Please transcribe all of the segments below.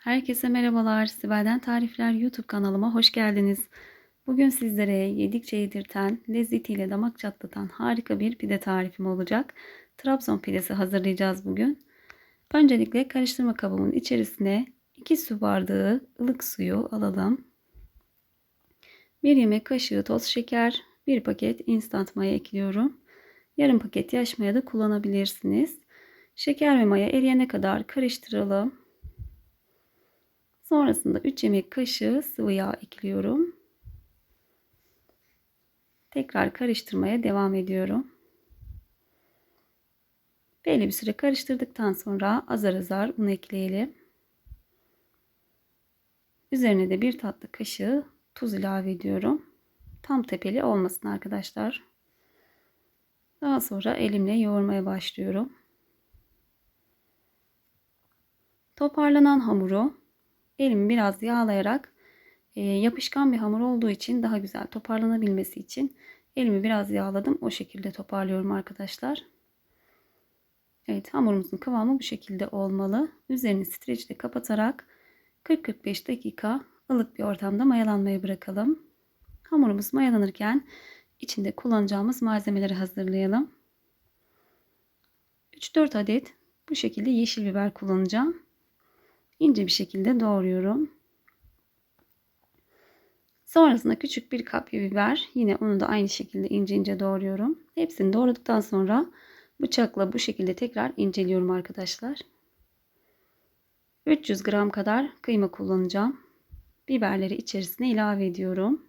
Herkese merhabalar. Sibel'den Tarifler YouTube kanalıma hoş geldiniz. Bugün sizlere yedikçe yedirten, lezzetiyle damak çatlatan harika bir pide tarifim olacak. Trabzon pidesi hazırlayacağız bugün. Öncelikle karıştırma kabımın içerisine 2 su bardağı ılık suyu alalım. 1 yemek kaşığı toz şeker, 1 paket instant maya ekliyorum. Yarım paket yaş maya da kullanabilirsiniz. Şeker ve maya eriyene kadar karıştıralım. Sonrasında 3 yemek kaşığı sıvı yağ ekliyorum. Tekrar karıştırmaya devam ediyorum. Belli bir süre karıştırdıktan sonra azar azar un ekleyelim. Üzerine de bir tatlı kaşığı tuz ilave ediyorum. Tam tepeli olmasın arkadaşlar. Daha sonra elimle yoğurmaya başlıyorum. Toparlanan hamuru elimi biraz yağlayarak e, yapışkan bir hamur olduğu için daha güzel toparlanabilmesi için elimi biraz yağladım. O şekilde toparlıyorum arkadaşlar. Evet hamurumuzun kıvamı bu şekilde olmalı. Üzerini streçle kapatarak 40-45 dakika ılık bir ortamda mayalanmaya bırakalım. Hamurumuz mayalanırken içinde kullanacağımız malzemeleri hazırlayalım. 3-4 adet bu şekilde yeşil biber kullanacağım ince bir şekilde doğruyorum. Sonrasında küçük bir kapya biber. Yine onu da aynı şekilde ince ince doğruyorum. Hepsini doğradıktan sonra bıçakla bu şekilde tekrar inceliyorum arkadaşlar. 300 gram kadar kıyma kullanacağım. Biberleri içerisine ilave ediyorum.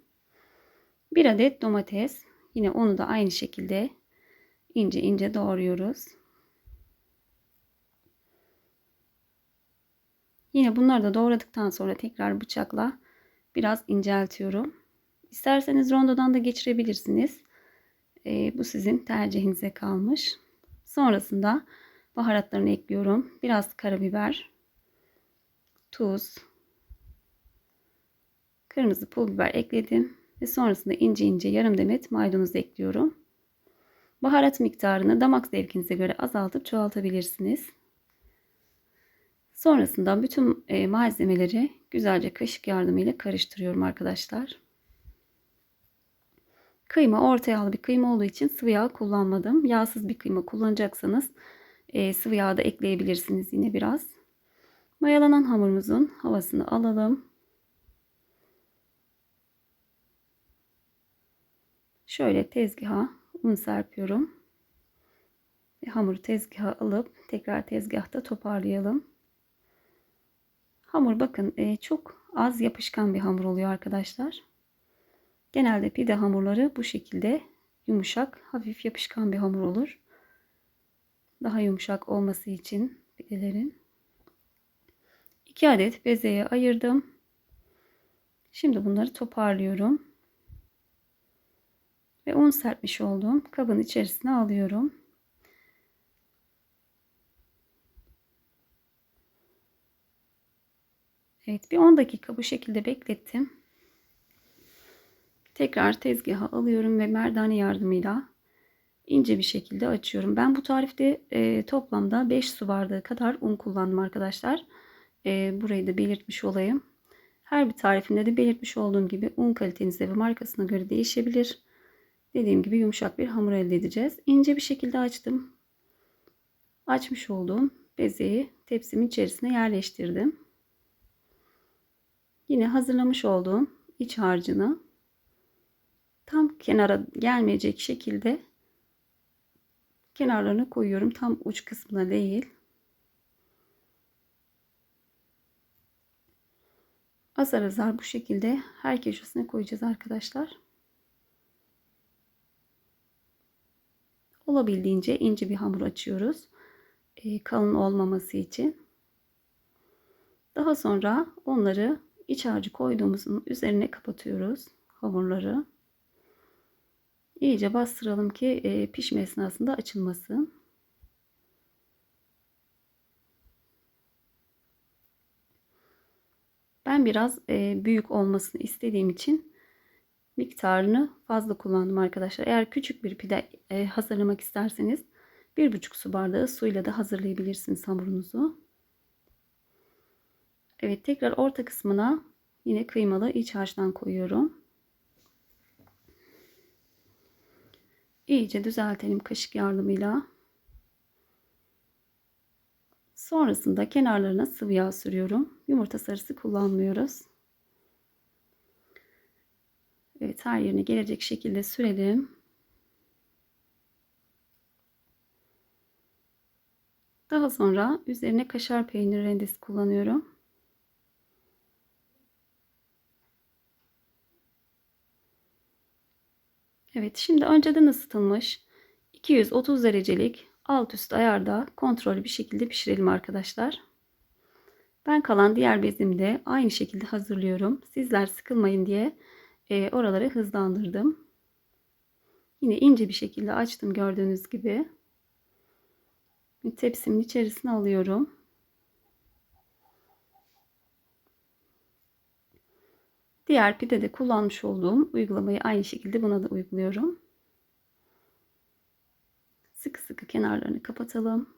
1 adet domates. Yine onu da aynı şekilde ince ince doğruyoruz. Yine bunları da doğradıktan sonra tekrar bıçakla biraz inceltiyorum. İsterseniz rondodan da geçirebilirsiniz. E, bu sizin tercihinize kalmış. Sonrasında baharatlarını ekliyorum. Biraz karabiber, tuz, kırmızı pul biber ekledim. Ve sonrasında ince ince yarım demet maydanoz ekliyorum. Baharat miktarını damak zevkinize göre azaltıp çoğaltabilirsiniz. Sonrasında bütün e, malzemeleri güzelce kaşık yardımıyla karıştırıyorum arkadaşlar. Kıyma orta yağlı bir kıyma olduğu için sıvı yağ kullanmadım. Yağsız bir kıyma kullanacaksanız e, sıvı yağ da ekleyebilirsiniz yine biraz. Mayalanan hamurumuzun havasını alalım. Şöyle tezgaha un serpiyorum. Hamuru tezgaha alıp tekrar tezgahta toparlayalım. Hamur bakın e, çok az yapışkan bir hamur oluyor arkadaşlar. Genelde pide hamurları bu şekilde yumuşak, hafif yapışkan bir hamur olur. Daha yumuşak olması için pidelerin. 2 adet bezeye ayırdım. Şimdi bunları toparlıyorum. Ve un serpmiş olduğum kabın içerisine alıyorum. Evet bir 10 dakika bu şekilde beklettim. Tekrar tezgaha alıyorum ve merdane yardımıyla ince bir şekilde açıyorum. Ben bu tarifte e, toplamda 5 su bardağı kadar un kullandım arkadaşlar. E, burayı da belirtmiş olayım. Her bir tarifinde de belirtmiş olduğum gibi un kalitenize ve markasına göre değişebilir. Dediğim gibi yumuşak bir hamur elde edeceğiz. İnce bir şekilde açtım. Açmış olduğum bezeyi tepsimin içerisine yerleştirdim. Yine hazırlamış olduğum iç harcını tam kenara gelmeyecek şekilde kenarlarını koyuyorum. Tam uç kısmına değil. Azar azar bu şekilde her köşesine koyacağız arkadaşlar. Olabildiğince ince bir hamur açıyoruz. E, kalın olmaması için. Daha sonra onları iç harcı koyduğumuzun üzerine kapatıyoruz hamurları. İyice bastıralım ki e, pişme esnasında açılmasın. Ben biraz e, büyük olmasını istediğim için miktarını fazla kullandım arkadaşlar. Eğer küçük bir pide e, hazırlamak isterseniz 1,5 su bardağı suyla da hazırlayabilirsiniz hamurunuzu. Evet tekrar orta kısmına yine kıymalı iç harçtan koyuyorum. İyice düzeltelim kaşık yardımıyla. Sonrasında kenarlarına sıvı yağ sürüyorum. Yumurta sarısı kullanmıyoruz. Evet her yerine gelecek şekilde sürelim. Daha sonra üzerine kaşar peynir rendesi kullanıyorum. Evet şimdi önceden ısıtılmış 230 derecelik alt üst ayarda kontrollü bir şekilde pişirelim arkadaşlar. Ben kalan diğer bezimi de aynı şekilde hazırlıyorum. Sizler sıkılmayın diye e, oraları hızlandırdım. Yine ince bir şekilde açtım gördüğünüz gibi. Tepsimin içerisine alıyorum. Diğer pidede kullanmış olduğum uygulamayı aynı şekilde buna da uyguluyorum. Sıkı sıkı kenarlarını kapatalım.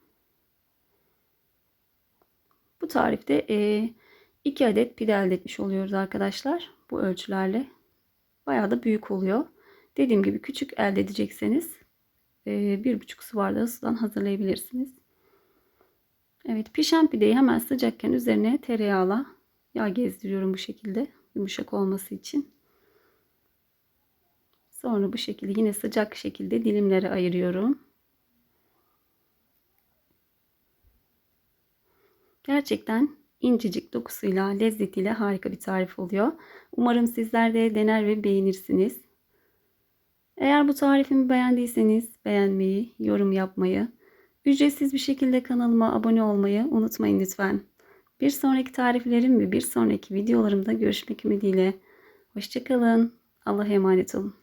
Bu tarifte 2 adet pide elde etmiş oluyoruz arkadaşlar. Bu ölçülerle. Bayağı da büyük oluyor. Dediğim gibi küçük elde edecekseniz bir buçuk su bardağı sudan hazırlayabilirsiniz. Evet pişen pideyi hemen sıcakken üzerine tereyağla yağ gezdiriyorum bu şekilde yumuşak olması için. Sonra bu şekilde yine sıcak şekilde dilimlere ayırıyorum. Gerçekten incecik dokusuyla, lezzetiyle harika bir tarif oluyor. Umarım sizler de dener ve beğenirsiniz. Eğer bu tarifimi beğendiyseniz beğenmeyi, yorum yapmayı, ücretsiz bir şekilde kanalıma abone olmayı unutmayın lütfen. Bir sonraki tariflerim ve bir sonraki videolarımda görüşmek ümidiyle. Hoşçakalın. Allah'a emanet olun.